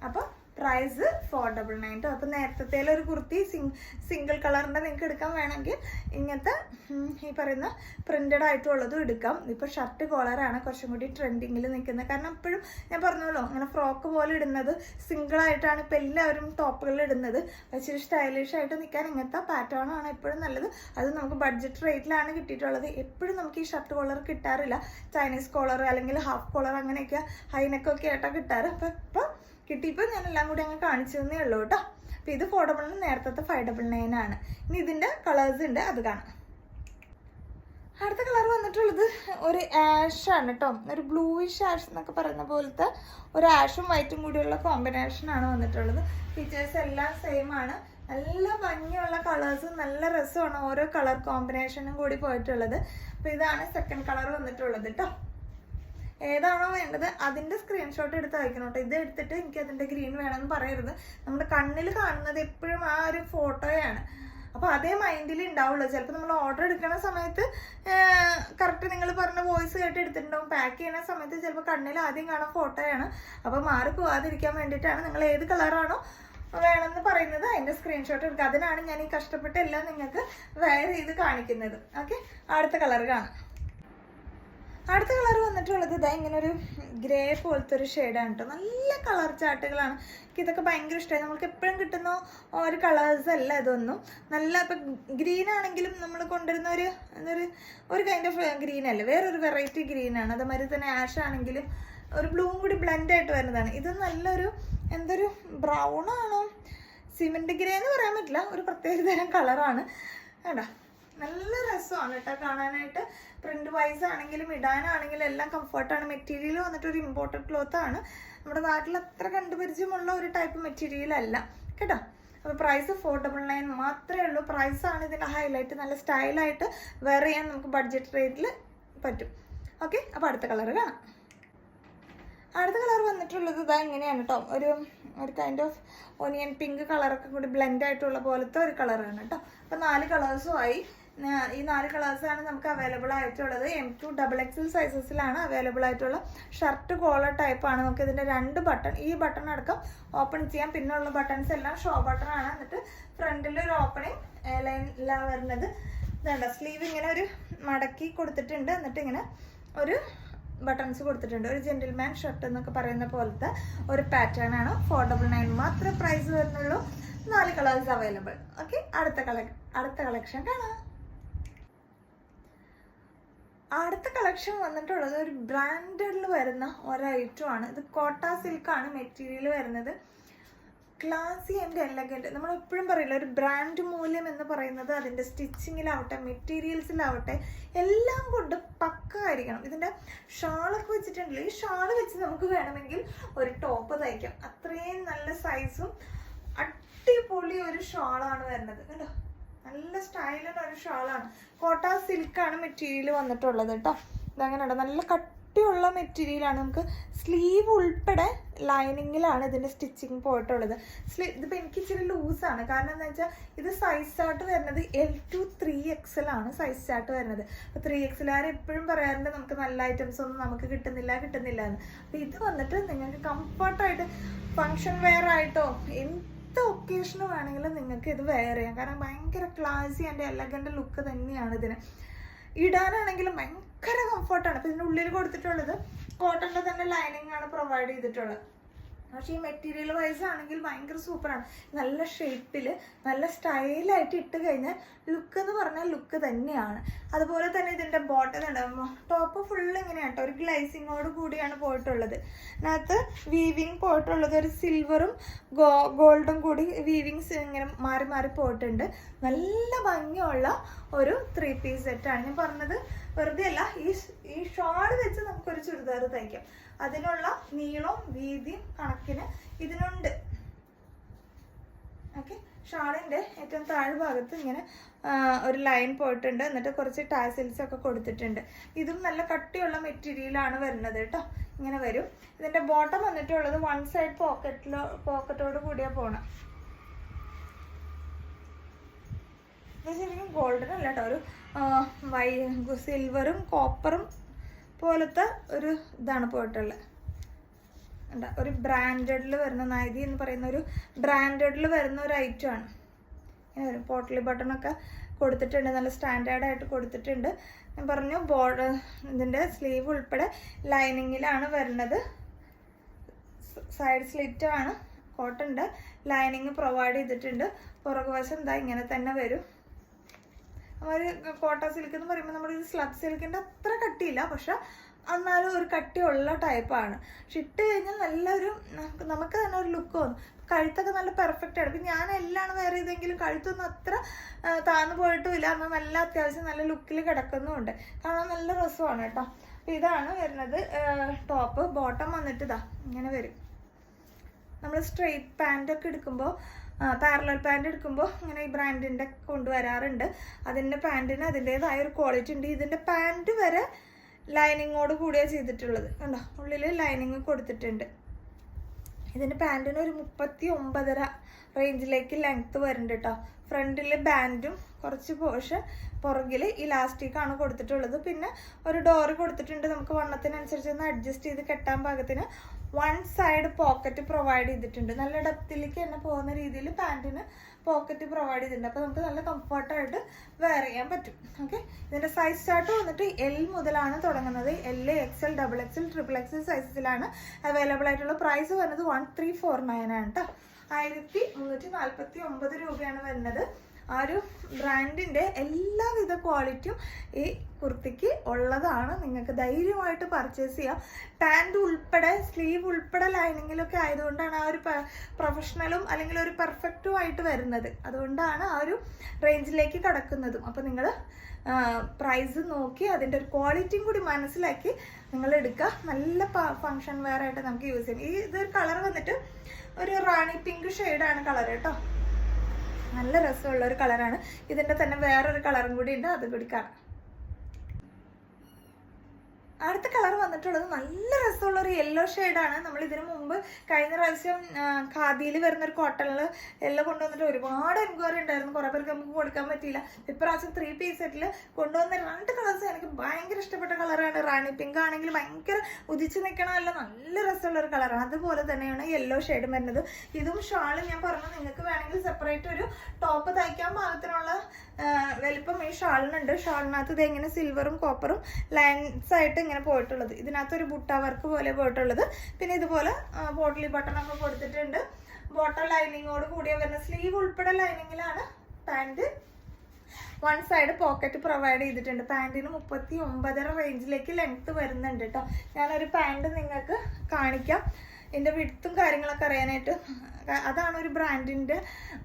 അപ്പോൾ പ്രൈസ് ഫോർ ഡബിൾ നയൻ കേട്ടോ അപ്പോൾ നേരത്തെ ഒരു കുർത്തി സിംഗ് സിംഗിൾ കളറിന്റെ നിങ്ങൾക്ക് എടുക്കാൻ വേണമെങ്കിൽ ഇങ്ങനത്തെ ഈ പറയുന്ന പ്രിന്റഡ് ആയിട്ടുള്ളതും എടുക്കാം. ഇപ്പോൾ ഷർട്ട് കോളറാണ് കുറച്ചും കൂടി ട്രെൻഡിങ്ങിൽ നിൽക്കുന്നത്. കാരണം എപ്പോഴും ഞാൻ പറഞ്ഞല്ലോ അങ്ങനെ ഫ്രോക്ക് പോലെ ഇടുന്നത് സിംഗിൾ ആയിട്ടാണ് ഇപ്പോൾ എല്ലാവരും ടോപ്പുകളിൽ ഇടുന്നത്. ഇച്ചിരി സ്റ്റൈലിഷ് ആയിട്ട് നിൽക്കാൻ ഇങ്ങനത്തെ പാറ്റേണാണ് എപ്പോഴും നല്ലത്. അത് നമുക്ക് ബഡ്ജറ്റ് റേറ്റിലാണ് കിട്ടിയിട്ടുള്ളത്. എപ്പോഴും നമുക്ക് ഈ ഷർട്ട് കോളർ കിട്ടാറില്ല. ചൈനീസ് കോളർ അല്ലെങ്കിൽ ഹാഫ് കോളർ അങ്ങനെയൊക്കെ ഹൈനക്കൊക്കെ ആയിട്ടാണ് കിട്ടാറ്. അപ്പോൾ ഇപ്പോൾ കിട്ടിയപ്പോൾ ഞാൻ എല്ലാം കൂടി അങ്ങ് കാണിച്ചു തന്നേ ഉള്ളൂ കേട്ടോ. അപ്പോൾ ഇത് ഫോർ ഡബിൾ നേരത്തെ ഫൈവ് ഡബിൾ നയൻ ആണ്. ഇനി ഇതിന്റെ കളേഴ്സ് ഉണ്ട് അത് കാണാം. അടുത്ത കളർ വന്നിട്ടുള്ളത് ഒരു ആഷ് ആണ് കേട്ടോ. ഒരു ബ്ലൂയിഷ് ആഷ് എന്നൊക്കെ പറയുന്ന പോലത്തെ ഒരു ആഷും വൈറ്റും കൂടിയുള്ള കോമ്പിനേഷൻ ആണ് വന്നിട്ടുള്ളത്. ഫീച്ചേഴ്സ് എല്ലാം സെയിം ആണ്. നല്ല ഭംഗിയുള്ള കളേഴ്സ് നല്ല രസമാണ് ഓരോ കളർ കോമ്പിനേഷനും കൂടി പോയിട്ടുള്ളത്. അപ്പോൾ ഇതാണ് സെക്കൻഡ് കളർ വന്നിട്ടുള്ളത് കേട്ടോ. ഏതാണോ വേണ്ടത് അതിന്റെ സ്ക്രീൻഷോട്ട് എടുത്ത് അയക്കണം കേട്ടോ ഇത് എടുത്തിട്ട് എനിക്ക് അതിന്റെ ഗ്രീൻ വേണമെന്ന് പറയരുത്. നമ്മുടെ കണ്ണിൽ കാണുന്നത് എപ്പോഴും ആ ഒരു ഫോട്ടോയാണ് അപ്പോൾ അതേ മൈൻഡിൽ ഉണ്ടാവുള്ളൂ ചിലപ്പോൾ നമ്മൾ ഓർഡർ എടുക്കുന്ന സമയത്ത് കറക്റ്റ് നിങ്ങൾ പറഞ്ഞ വോയിസ് കേട്ട് എടുത്തിട്ടുണ്ടാവും. പാക്ക് ചെയ്യുന്ന സമയത്ത് ചിലപ്പോൾ കണ്ണിൽ ആദ്യം കാണാൻ ഫോട്ടോയാണ് അപ്പോൾ മാറി പോവാതിരിക്കാൻ വേണ്ടിയിട്ടാണ് നിങ്ങൾ ഏത് കളറാണോ വേണമെന്ന് പറയുന്നത് അതിന്റെ സ്ക്രീൻഷോട്ട് എടുക്കുക. അതിനാണ് ഞാൻ ഈ കഷ്ടപ്പെട്ട് എല്ലാം നിങ്ങൾക്ക് വെയർ ചെയ്ത് കാണിക്കുന്നത്. ഓക്കെ അടുത്ത കളർ കാണാം. അടുത്ത കളർ വന്നിട്ടുള്ളത് ഇതാ ഇങ്ങനെ ഒരു ഗ്രേ പോലത്തെ ഒരു ഷെയ്ഡാണ് കേട്ടോ നല്ല കളർ ചാട്ടുകളാണ്. എനിക്ക് ഇതൊക്കെ ഭയങ്കര ഇഷ്ടമായി നമുക്ക് എപ്പോഴും കിട്ടുന്ന ഒരു കളേഴ്സ് അല്ല ഇതൊന്നും. നല്ല ഇപ്പം ഗ്രീൻ ആണെങ്കിലും നമ്മൾ കൊണ്ടുവരുന്ന ഒരു എന്തൊരു ഒരു കൈൻഡ് ഓഫ് ഗ്രീൻ അല്ല? വേറൊരു വെറൈറ്റി ഗ്രീനാണ് അതേമാതിരി തന്നെ ആഷ് ആണെങ്കിലും ഒരു ബ്ലൂവും കൂടി ബ്ലെൻഡ് ആയിട്ട് വരുന്നതാണ്. ഇത് നല്ലൊരു എന്തൊരു ബ്രൗൺ ആണോ? സിമെന്റ് ഗ്രേ എന്ന് പറയാൻ പറ്റില്ല. ഒരു പ്രത്യേക തരം കളറാണ് കേട്ടോ നല്ല രസമാണ് കേട്ടോ. കാണാനായിട്ട് പ്രിന്റ് വൈസ് ആണെങ്കിലും ഇടാനാണെങ്കിലും എല്ലാം കംഫർട്ടാണ് മെറ്റീരിയൽ വന്നിട്ട് ഒരു ഇമ്പോർട്ടന്റ് ക്ലോത്ത് ആണ്. നമ്മുടെ നാട്ടിൽ അത്ര കണ്ടുപരിചയമുള്ള ഒരു ടൈപ്പ് മെറ്റീരിയൽ അല്ല. കേട്ടോ? അപ്പോൾ പ്രൈസ് ഫോർ ഡബിൾ നയൻ മാത്രമേ ഉള്ളൂ പ്രൈസാണ് ഇതിന്റെ ഹൈലൈറ്റ് നല്ല സ്റ്റൈലായിട്ട് വെയർ ചെയ്യാൻ നമുക്ക് ബഡ്ജറ്റ് റേറ്റിൽ പറ്റും. ഓക്കെ അപ്പോൾ അടുത്ത കളർ കാണാം. അടുത്ത കളർ വന്നിട്ടുള്ളത് ഇതാ ഇങ്ങനെയാണ് കേട്ടോ ഒരു ഒരു കൈൻഡ് ഓഫ് ഒനിയൻ പിങ്ക് കളറൊക്കെ കൂടി ബ്ലെൻഡ് ആയിട്ടുള്ള പോലത്തെ ഒരു കളറാണ് കേട്ടോ അപ്പോൾ നാല് കളേഴ്സും ആയി. ഈ നാല് കളേഴ്സാണ് നമുക്ക് അവൈലബിൾ ആയിട്ടുള്ളത്. എം ടു ഡബിൾ എക്സൽ സൈസസിലാണ് അവൈലബിൾ ആയിട്ടുള്ള. ഷർട്ട് കോളർ ടൈപ്പാണ് നമുക്ക് ഇതിന്റെ രണ്ട് ബട്ടൺ ഈ ബട്ടൺ അടക്കം ഓപ്പൺ ചെയ്യാം. പിന്നെയുള്ള ബട്ടൺസ് എല്ലാം ഷോ ബട്ടൺ ആണ്. എന്നിട്ട് ഫ്രണ്ടിൽ ഒരു ഓപ്പണിങ് ലൈനിലാണ് വരുന്നത്. ഇതുണ്ട് സ്ലീവ് ഇങ്ങനെ ഒരു മടക്കി കൊടുത്തിട്ടുണ്ട്. എന്നിട്ട് ഇങ്ങനെ ഒരു ബട്ടൺസ് കൊടുത്തിട്ടുണ്ട്. ഒരു ജെന്റിൽമാൻ ഷർട്ട് എന്നൊക്കെ പറയുന്ന പോലത്തെ ഒരു പാറ്റേൺ ആണ്. ഫോർ ഡബിൾ നയൻ മാത്രമേ പ്രൈസ് വരുന്നുള്ളൂ. നാല് കളേഴ്സ് അവൈലബിൾ ഓക്കെ അടുത്ത കള അടുത്ത കളക്ഷൻ കാണാം. അടുത്ത കളക്ഷൻ വന്നിട്ടുള്ളത് ഒരു ബ്രാൻഡിൽ വരുന്ന ഒരു item ആണ്. ഇത് കോട്ട സിൽക്കാണ് മെറ്റീരിയൽ വരുന്നത്. ക്ലാസി ആൻഡ് എലഗന്റ് നമ്മൾ എപ്പോഴും പറയില്ല ഒരു ബ്രാൻഡ് മൂല്യം എന്ന് പറയുന്നത് അതിന്റെ സ്റ്റിച്ചിങ്ങിലാവട്ടെ മെറ്റീരിയൽസിലാവട്ടെ എല്ലാം കൊണ്ട് പക്ക ആയിരിക്കണം ഇതിന്റെ ഷാളൊക്കെ വെച്ചിട്ടുണ്ടല്ലോ ഈ ഷാൾ വെച്ച് നമുക്ക് വേണമെങ്കിൽ ഒരു ടോപ്പ് തയ്ക്കാം. അത്രയും നല്ല സൈസും അടിപൊളി ഒരു ഷാളാണ് വരുന്നത്. കണ്ടോ? നല്ല സ്റ്റൈലുള്ള ഒരു ഷാളാണ് കോട്ട സിൽക്കാണ് മെറ്റീരിയൽ വന്നിട്ടുള്ളത് കേട്ടോ ഇതങ്ങനെ നല്ല കട്ടിയുള്ള മെറ്റീരിയലാണ് നമുക്ക് സ്ലീവ് ഉൾപ്പെടെ ലൈനിങ്ങിലാണ് ഇതിന്റെ സ്റ്റിച്ചിങ് പോയിട്ടുള്ളത്. സ്ലീ ഇതിപ്പോൾ എനിക്ക് ഇച്ചിരി ലൂസാണ് കാരണം എന്താ വെച്ചാൽ ഇത് സൈസ് ചാർട്ട് വരുന്നത് എൽ ടു ത്രീ എക്സൽ ആണ് സൈസ് ചാർട്ട് വരുന്നത്. അപ്പോൾ ത്രീ എക്സലുകാർ എപ്പോഴും പറയാറുണ്ട് നമുക്ക് നല്ല ഐറ്റംസ് ഒന്നും നമുക്ക് കിട്ടുന്നില്ല കിട്ടുന്നില്ല എന്ന്. അപ്പോൾ ഇത് വന്നിട്ട് നിങ്ങൾക്ക് കംഫർട്ടായിട്ട് ഫങ്ഷൻ വെയർ ആയിട്ടോ എന്ത് ഒക്കേഷന് വേണമെങ്കിലും നിങ്ങൾക്ക് ഇത് വെയർ ചെയ്യാം. കാരണം ഭയങ്കര ക്ലാസി ആൻഡ് എലഗന്റ് ലുക്ക് തന്നെയാണ് ഇതിന്. ഇടാനാണെങ്കിലും ഭയങ്കര കംഫർട്ടാണ് അപ്പോൾ ഇതിന്റെ ഉള്ളിൽ കൊടുത്തിട്ടുള്ളത് കോട്ടന്റെ തന്നെ ലൈനിങ് ആണ് പ്രൊവൈഡ് ചെയ്തിട്ടുള്ളത്. പക്ഷേ ഈ മെറ്റീരിയൽ വൈസ് ആണെങ്കിൽ ഭയങ്കര സൂപ്പറാണ് നല്ല ഷേപ്പിൽ നല്ല സ്റ്റൈലായിട്ട് ഇട്ട് കഴിഞ്ഞാൽ ലുക്ക് എന്ന് പറഞ്ഞാൽ ലുക്ക് തന്നെയാണ്. അതുപോലെ തന്നെ ഇതിന്റെ ബോട്ടം ഉണ്ടാകുമ്പോൾ ടോപ്പ് ഫുൾ ഇങ്ങനെയാണ് കേട്ടോ ഒരു ഗ്ലൈസിങ്ങോട് കൂടിയാണ് പോയിട്ടുള്ളത്. അതിനകത്ത് വീവിങ് പോയിട്ടുള്ളത്. ഒരു സിൽവറും ഗോ ഗോൾഡും കൂടി വീവിങ്സ് ഇങ്ങനെ മാറി മാറി പോയിട്ടുണ്ട്. നല്ല ഭംഗിയുള്ള ഒരു ത്രീ പീസ് സെറ്റാണ് ഞാൻ പറഞ്ഞത് വെറുതെ അല്ല. ഈ ഈ ഷോൾ വെച്ച് നമുക്കൊരു ചുരിദാർ തയ്ക്കാം. അതിനുള്ള നീളവും വീതിയും കണക്കിന് ഇതിനുണ്ട്. ഓക്കെ ഷാളിന്റെ ഏറ്റവും താഴ്ഭാഗത്ത് ഇങ്ങനെ ഒരു ലൈൻ പോയിട്ടുണ്ട്. എന്നിട്ട് കുറച്ച് ടാസിൽസ് ഒക്കെ കൊടുത്തിട്ടുണ്ട്. ഇതും നല്ല കട്ടിയുള്ള മെറ്റീരിയലാണ് വരുന്നത് കേട്ടോ. ഇങ്ങനെ വരും. ഇതിന്റെ ബോട്ടം വന്നിട്ടുള്ളത് വൺ സൈഡ് പോക്കറ്റിലോ പോക്കറ്റോട് കൂടിയാണ് പോണം. ഇത് ശരിക്കും ഗോൾഡൻ അല്ല കേട്ടോ. ഒരു വൈ സിൽവറും കോപ്പറും പോലത്തെ ഒരു ഇതാണ് പോയിട്ടുള്ളത്. എന്താ ഒരു ബ്രാൻഡഡിൽ വരുന്ന നൈതി എന്ന് പറയുന്ന ഒരു ബ്രാൻഡഡിൽ വരുന്ന ഒരു ഐറ്റം ആണ്. ഇങ്ങനെ വരും. പോട്ടലി ബട്ടണൊക്കെ കൊടുത്തിട്ടുണ്ട്. നല്ല സ്റ്റാൻഡേർഡായിട്ട് കൊടുത്തിട്ടുണ്ട്. ഞാൻ പറഞ്ഞു ബോർഡർ ഇതിന്റെ സ്ലീവ് ഉൾപ്പെടെ ലൈനിങ്ങിലാണ് വരുന്നത്. സൈഡ് സ്ലിറ്റ് ആണ്. ലൈനിങ് പ്രൊവൈഡ് ചെയ്തിട്ടുണ്ട്. പുറകുവശം എന്താ ഇങ്ങനെ തന്നെ വരും. ഒരു കോട്ട സിൽക്ക് എന്ന് പറയുമ്പോൾ നമ്മുടെ ഒരു സ്ലബ് സിൽക്കിന്റെ അത്ര കട്ടിയില്ല. പക്ഷെ എന്നാലും ഒരു കട്ടിയുള്ള ടൈപ്പാണ് പക്ഷെ ഇട്ട് കഴിഞ്ഞാൽ നല്ലൊരു നമുക്ക് തന്നെ ഒരു ലുക്ക് തോന്നും കഴുത്തൊക്കെ നല്ല പെർഫെക്റ്റ് ആണ്. ഇപ്പം ഞാൻ എല്ലാം വേറെ ഏതെങ്കിലും കഴുത്തൊന്നും അത്ര താഴ്ന്നു പോയിട്ടും ഇല്ല എന്നാൽ നല്ല അത്യാവശ്യം നല്ല ലുക്കിൽ കിടക്കുന്നുമുണ്ട്. കാണാൻ നല്ല രസമാണ് കേട്ടോ. അപ്പം ഇതാണ് വരുന്നത് ടോപ്പ് ബോട്ടം വന്നിട്ട് ഇതാ ഇങ്ങനെ വരും. നമ്മൾ സ്ട്രെയിറ്റ് പാന്റ് ഒക്കെ എടുക്കുമ്പോൾ പാരലൽ പാന്റ് എടുക്കുമ്പോൾ ഇങ്ങനെ ഈ ബ്രാൻഡിന്റെ കൊണ്ടുവരാറുണ്ട്. അതിന്റെ പാന്റിന് അതിന്റേതായ ഒരു ക്വാളിറ്റി ഉണ്ട്. ഇതിന്റെ പാന്റ് വരെ ലൈനിങ്ങോട് കൂടിയാ ചെയ്തിട്ടുള്ളത്. കണ്ടോ? ഉള്ളിൽ ലൈനിങ് കൊടുത്തിട്ടുണ്ട്. ഇതിന് പാന്റിന് ഒരു മുപ്പത്തി ഒമ്പതര റേഞ്ചിലേക്ക് ലെങ്ത്ത് വരുന്നുണ്ട് കേട്ടോ ഫ്രണ്ടിൽ ബാൻഡും കുറച്ച് പോഷ് പുറകിൽ ഇലാസ്റ്റിക് ആണ് കൊടുത്തിട്ടുള്ളത്. പിന്നെ ഒരു ഡോറ് കൊടുത്തിട്ടുണ്ട്. നമുക്ക് വണ്ണത്തിനനുസരിച്ച് ഒന്ന് അഡ്ജസ്റ്റ് ചെയ്ത് കെട്ടാൻ പാകത്തിന് വൺ സൈഡ് പോക്കറ്റ് പ്രൊവൈഡ് ചെയ്തിട്ടുണ്ട്. നല്ല ഡെപ്തിലേക്ക് തന്നെ പോകുന്ന രീതിയിൽ പാന്റിന് പോക്കറ്റ് പ്രൊവൈഡ് ചെയ്തിട്ടുണ്ട്. അപ്പോൾ നമുക്ക് നല്ല കംഫർട്ടായിട്ട് വെയർ ചെയ്യാൻ പറ്റും. ഓക്കെ ഇതിന്റെ സൈസ് ചാർട്ട് വന്നിട്ട് എൽ മുതലാണ് തുടങ്ങുന്നത്. L X L double X L triple X L സൈസസിലാണ് available ആയിട്ടുള്ള പ്രൈസ് വരുന്നത് വൺ ത്രീ ഫോർ നയൻ ആണ് കേട്ടോ ആയിരത്തി മുന്നൂറ്റി നാൽപ്പത്തി ഒമ്പത് രൂപയാണ് വരുന്നത്. ആ ഒരു ബ്രാൻഡിന്റെ എല്ലാവിധ ക്വാളിറ്റിയും ഈ കുർത്തിക്ക് ഉള്ളതാണ്. നിങ്ങൾക്ക് ധൈര്യമായിട്ട് പർച്ചേസ് ചെയ്യാം. പാന്റ് ഉൾപ്പെടെ സ്ലീവ് ഉൾപ്പെടെ ലൈനിങ്ങിലൊക്കെ ആയതുകൊണ്ടാണ് ആ ഒരു പ്രൊഫഷണലും അല്ലെങ്കിൽ ഒരു പെർഫെക്റ്റും ആയിട്ട് വരുന്നത്. അതുകൊണ്ടാണ് ആ ഒരു റേഞ്ചിലേക്ക് കടക്കുന്നതും. അപ്പോൾ നിങ്ങൾ പ്രൈസ് നോക്കി അതിന്റെ ഒരു ക്വാളിറ്റിയും കൂടി മനസ്സിലാക്കി നിങ്ങൾ എടുക്കുക. നല്ല ഫങ്ഷൻ വെയർ ആയിട്ട് നമുക്ക് യൂസ് ചെയ്യാം. ഈ ഇതൊരു കളർ വന്നിട്ട് ഒരു റാണി പിങ്ക് ഷെയ്ഡാണ് കളർ കേട്ടോ. നല്ല രസമുള്ള ഒരു കളറാണ്. ഇതിന്റെ തന്നെ വേറൊരു കളറും കൂടി ഉണ്ട്. അത് കൂടി കാണാം. അടുത്ത കളർ വന്നിട്ടുള്ളത് നല്ല രസമുള്ള ഒരു യെല്ലോ ഷെയ്ഡാണ് നമ്മൾ ഇതിനു മുമ്പ് കഴിഞ്ഞ പ്രാവശ്യം ഖാദിയിൽ വരുന്ന ഒരു കോട്ടണിൽ യെല്ലോ കൊണ്ടുവന്നിട്ട് ഒരുപാട് എൻക്വയറി ഉണ്ടായിരുന്നു. കുറേ പേർക്ക് നമുക്ക് കൊടുക്കാൻ പറ്റിയില്ല. ഇപ്രാവശ്യം ത്രീ പീസ് സെറ്റിൽ കൊണ്ടുവന്ന രണ്ട് കളേഴ്സ് എനിക്ക് ഭയങ്കര ഇഷ്ടപ്പെട്ട കളറാണ് റാണി പിങ്ക് ആണെങ്കിൽ ഭയങ്കര ഉദിച്ച് നിൽക്കണമല്ല നല്ല രസമുള്ള ഒരു കളറാണ് അതുപോലെ തന്നെയാണ് യെല്ലോ ഷെയ്ഡ് വരുന്നത്. ഇതും ഷാളും ഞാൻ പറഞ്ഞു നിങ്ങൾക്ക് വേണമെങ്കിൽ സെപ്പറേറ്റ് ഒരു ടോപ്പ് തയ്ക്കാൻ പാകത്തിനുള്ള വലിപ്പം ഈ ഷാളിനുണ്ട് ഷാളിനകത്ത് ഇത് എങ്ങനെ സിൽവറും കോപ്പറും ലൈൻസ് ആയിട്ട് ഇങ്ങനെ പോയിട്ടുള്ളത്. ഇതിനകത്ത് ഒരു ബുട്ട വർക്ക് പോലെ പോയിട്ടുള്ളത്. പിന്നെ ഇതുപോലെ ബോട്ടിലി ബട്ടൺ ഒക്കെ കൊടുത്തിട്ടുണ്ട്. ബോട്ടം ലൈനിങ്ങോട് കൂടിയ വരുന്ന സ്ലീവ് ഉൾപ്പെടെ ലൈനിങ്ങിലാണ് pant one side pocket provide ചെയ്തിട്ടുണ്ട്. പാന്റിന് മുപ്പത്തി ഒമ്പതര റേഞ്ചിലേക്ക് ലെങ്ത്ത് വരുന്നുണ്ട് കേട്ടോ ഞാനൊരു പാന്റ് നിങ്ങൾക്ക് കാണിക്കാം. ഇതിന്റെ വിടുത്തും കാര്യങ്ങളൊക്കെ അറിയാനായിട്ട് അതാണ് ഒരു ബ്രാൻഡിന്റെ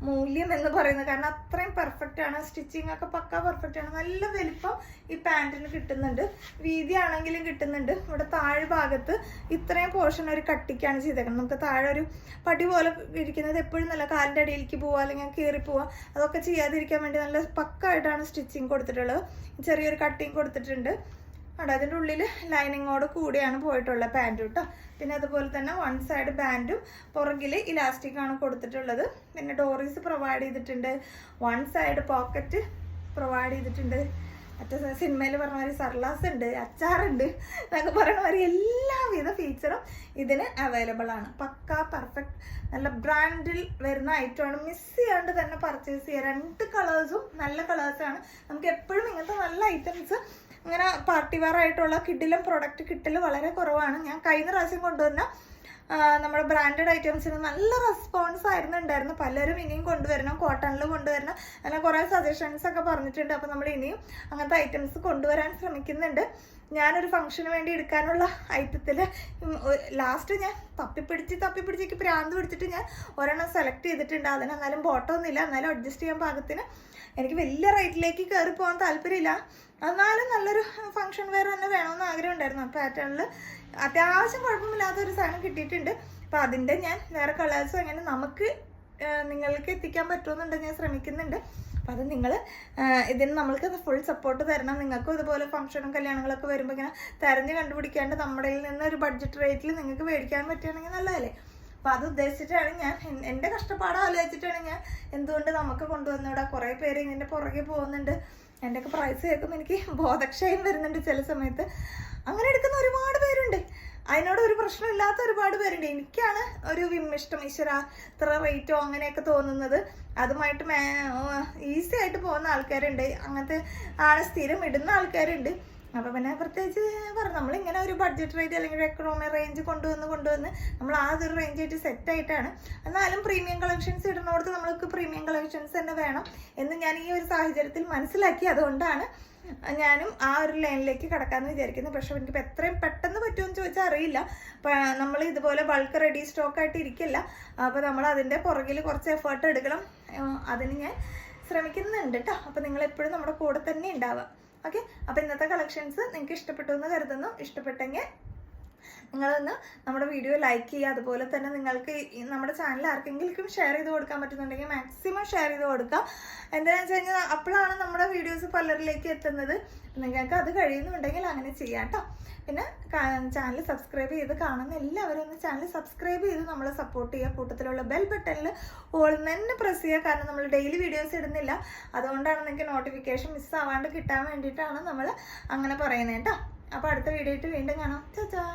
മൂല്യം എന്ന് പറയുന്നത്. കാരണം അത്രയും പെർഫെക്റ്റ് ആണ്. സ്റ്റിച്ചിങ് ഒക്കെ പക്ക പെർഫെക്റ്റ് ആണ്. നല്ല വലിപ്പം ഈ പാന്റിന് കിട്ടുന്നുണ്ട്. വീതി ആണെങ്കിലും കിട്ടുന്നുണ്ട്. ഇവിടെ താഴെ ഭാഗത്ത് ഇത്രയും പോർഷൻ ഒരു കട്ടിക്കാണ് ചെയ്തേക്കുന്നത് നമുക്ക് താഴെ ഒരു പടി പോലെ ഇരിക്കുന്നത് എപ്പോഴും നല്ല കാലിന്റെ അടിയിലേക്ക് പോവുക അല്ലെങ്കിൽ കയറി പോവുക അതൊക്കെ ചെയ്യാതിരിക്കാൻ വേണ്ടി നല്ല പക്കായിട്ടാണ് സ്റ്റിച്ചിങ് കൊടുത്തിട്ടുള്ളത്. ചെറിയൊരു കട്ടിങ് കൊടുത്തിട്ടുണ്ട്. അവിടെ അതിന്റെ ഉള്ളിൽ ലൈനിങ്ങോട് കൂടിയാണ് പോയിട്ടുള്ള പാന്റ് കേട്ടോ. പിന്നെ അതുപോലെ തന്നെ വൺ സൈഡ് പാന്റും പുറകിൽ ഇലാസ്റ്റിക്കാണ് കൊടുത്തിട്ടുള്ളത്. പിന്നെ ഡോറീസ് പ്രൊവൈഡ് ചെയ്തിട്ടുണ്ട്. വൺ സൈഡ് പോക്കറ്റ് പ്രൊവൈഡ് ചെയ്തിട്ടുണ്ട്. മറ്റേ സിനിമയിൽ പറഞ്ഞ മാതിരി സർലാസ് ഉണ്ട് അച്ചാറുണ്ട് എന്നൊക്കെ പറയുന്ന മാതിരി എല്ലാവിധ ഫീച്ചറും ഇതിന് അവൈലബിൾ ആണ്. പക്ക പെർഫെക്റ്റ് നല്ല ബ്രാൻഡിൽ വരുന്ന ഐറ്റമാണ് മിസ് ചെയ്യാണ്ട് തന്നെ പർച്ചേസ് ചെയ്യുക രണ്ട് കളേഴ്സും നല്ല കളേഴ്സാണ് നമുക്ക് എപ്പോഴും ഇങ്ങനത്തെ നല്ല ഐറ്റംസ് ഇങ്ങനെ പാർട്ടി വെയർ ആയിട്ടുള്ള കിഡിലും പ്രൊഡക്റ്റ് കിട്ടൽ വളരെ കുറവാണ്. ഞാൻ കഴിഞ്ഞ പ്രാവശ്യം കൊണ്ടുവന്ന നമ്മുടെ ബ്രാൻഡഡ് ഐറ്റംസിന് നല്ല റെസ്പോൺസ് ആയിരുന്നു ഉണ്ടായിരുന്നു പലരും ഇനിയും കൊണ്ടുവരണം കോട്ടണിൽ കൊണ്ടുവരണം അങ്ങനെ കുറേ സജഷൻസ് ഒക്കെ പറഞ്ഞിട്ടുണ്ട്. അപ്പോൾ നമ്മൾ ഇനിയും അങ്ങനത്തെ ഐറ്റംസ് കൊണ്ടുവരാൻ ശ്രമിക്കുന്നുണ്ട്. ഞാനൊരു ഫംഗ്ഷന് വേണ്ടി എടുക്കാനുള്ള ഐറ്റത്തിൽ ലാസ്റ്റ് ഞാൻ തപ്പിപ്പിടിച്ച് തപ്പിപ്പിടിച്ചേക്ക് പ്രാന്ത് പിടിച്ചിട്ട് ഞാൻ ഒരെണ്ണം സെലക്ട് ചെയ്തിട്ടുണ്ട്. അതിനെന്നാലും ബോട്ടമൊന്നുമില്ല എന്നാലും അഡ്ജസ്റ്റ് ചെയ്യാൻ പാകത്തിന് എനിക്ക് വലിയ റേറ്റിലേക്ക് കയറി പോകാൻ താല്പര്യമില്ല. എന്നാലും നല്ലൊരു ഫംഗ്ഷൻ വെയർ തന്നെ വേണമെന്ന് ആഗ്രഹം ഉണ്ടായിരുന്നു ആ പാറ്റേണിൽ അത്യാവശ്യം കുഴപ്പമില്ലാത്ത ഒരു സാധനം കിട്ടിയിട്ടുണ്ട്. അപ്പോൾ അതിന്റെ ഞാൻ വേറെ കളേഴ്സും അങ്ങനെ നമുക്ക് നിങ്ങൾക്ക് എത്തിക്കാൻ പറ്റുമെന്നുണ്ടെങ്കിൽ ഞാൻ ശ്രമിക്കുന്നുണ്ട്. അപ്പം അത് നിങ്ങൾ ഇതിന് നമ്മൾക്ക് ഫുൾ സപ്പോർട്ട് തരണം. നിങ്ങൾക്കും ഇതുപോലെ ഫംഗ്ഷനും കല്യാണങ്ങളൊക്കെ വരുമ്പോൾ ഇങ്ങനെ തിരഞ്ഞ് കണ്ടുപിടിക്കാണ്ട് നമ്മുടെ നിന്ന് ഒരു ബഡ്ജറ്റ് റേറ്റിൽ നിങ്ങൾക്ക് മേടിക്കാൻ പറ്റുകയാണെങ്കിൽ നല്ലതല്ലേ? അപ്പോൾ അത് ഉദ്ദേശിച്ചിട്ടാണ് ഞാൻ എന്റെ കഷ്ടപ്പാട് ആലോചിച്ചിട്ടാണ് ഞാൻ എന്തുകൊണ്ട് നമുക്ക് കൊണ്ടുവന്നിവിടെ കുറേ പേര് ഇങ്ങനെ പുറകെ പോകുന്നുണ്ട്. എന്റെയൊക്കെ പ്രൈസ് കേൾക്കുമ്പോൾ എനിക്ക് ബോധക്ഷയം വരുന്നുണ്ട് ചില സമയത്ത്. അങ്ങനെ എടുക്കുന്ന ഒരുപാട് പേരുണ്ട്. അതിനോട് ഒരു പ്രശ്നമില്ലാത്ത ഒരുപാട് പേരുണ്ട്. എനിക്കാണ് ഒരു വിമ്മിഷ്ടം ഈശ്വര ഇത്ര റേറ്റോ അങ്ങനെയൊക്കെ തോന്നുന്നത്. അതുമായിട്ട് ഈസി ആയിട്ട് പോകുന്ന ആൾക്കാരുണ്ട്. അങ്ങനത്തെ ആളെ സ്ഥിരം ഇടുന്ന ആൾക്കാരുണ്ട്. അപ്പോൾ പിന്നെ പ്രത്യേകിച്ച് പറഞ്ഞു നമ്മളിങ്ങനെ ഒരു ബഡ്ജറ്റ് റേറ്റ് അല്ലെങ്കിൽ എക്കണോമി റേഞ്ച് കൊണ്ടുവന്ന് കൊണ്ടുവന്ന് നമ്മൾ ആ ഒരു റേഞ്ച് ആയിട്ട് സെറ്റ് ആയിട്ടാണ്. എന്നാലും പ്രീമിയം കളക്ഷൻസ് ഇടുന്നോടത്ത് നമ്മൾക്ക് പ്രീമിയം കളക്ഷൻസ് തന്നെ വേണം എന്ന് ഞാൻ ഈ ഒരു സാഹചര്യത്തിൽ മനസ്സിലാക്കി. അതുകൊണ്ടാണ് ഞാനും ആ ഒരു ലൈനിലേക്ക് കടക്കാമെന്ന് വിചാരിക്കുന്നു പക്ഷെ എനിക്കിപ്പോൾ എത്രയും പെട്ടെന്ന് പറ്റുമെന്ന് ചോദിച്ചാൽ അറിയില്ല. നമ്മൾ ഇതുപോലെ ബൾക്ക് റെഡി സ്റ്റോക്ക് ആയിട്ട് ഇരിക്കില്ല. അപ്പോൾ നമ്മൾ അതിന്റെ പുറകിൽ കുറച്ച് എഫേർട്ട് എടുക്കണം. അതിന് ഞാൻ ശ്രമിക്കുന്നുണ്ട് കേട്ടോ അപ്പോൾ നിങ്ങൾ എപ്പോഴും നമ്മുടെ കൂടെ തന്നെ ഉണ്ടാവുക. ഓക്കെ അപ്പോൾ ഇന്നത്തെ കളക്ഷൻസ് നിങ്ങൾക്ക് ഇഷ്ടപ്പെട്ടു എന്ന് കരുതുന്നു. ഇഷ്ടപ്പെട്ടെങ്കിൽ നിങ്ങളൊന്ന് നമ്മുടെ വീഡിയോ ലൈക്ക് ചെയ്യുക. അതുപോലെ തന്നെ നിങ്ങൾക്ക് നമ്മുടെ ചാനൽ ആർക്കെങ്കിലും ഷെയർ ചെയ്ത് കൊടുക്കാൻ പറ്റുന്നുണ്ടെങ്കിൽ മാക്സിമം ഷെയർ ചെയ്ത് കൊടുക്കാം. എന്താണെന്ന് വെച്ച് കഴിഞ്ഞാൽ അപ്പോഴാണ് നമ്മുടെ വീഡിയോസ് പലരിലേക്ക് എത്തുന്നത്. നിങ്ങൾക്ക് അത് കഴിയുന്നുണ്ടെങ്കിൽ അങ്ങനെ ചെയ്യാം കേട്ടോ പിന്നെ ചാനൽ സബ്സ്ക്രൈബ് ചെയ്ത് കാണുന്ന എല്ലാവരും ഒന്ന് ചാനൽ സബ്സ്ക്രൈബ് ചെയ്ത് നമ്മളെ സപ്പോർട്ട് ചെയ്യുക. കൂട്ടത്തിലുള്ള ബെൽ ബട്ടണിൽ ഓൾ തന്നെ പ്രസ് ചെയ്യുക. കാരണം നമ്മൾ ഡെയിലി വീഡിയോസ് ഇടുന്നില്ല. അതുകൊണ്ടാണ് നിങ്ങൾക്ക് നോട്ടിഫിക്കേഷൻ മിസ് ആവാണ്ട് കിട്ടാൻ വേണ്ടിയിട്ടാണ് നമ്മൾ അങ്ങനെ പറയുന്നത് കേട്ടോ അപ്പോൾ അടുത്ത വീഡിയോ ആയിട്ട് വീണ്ടും കാണാം. ചാ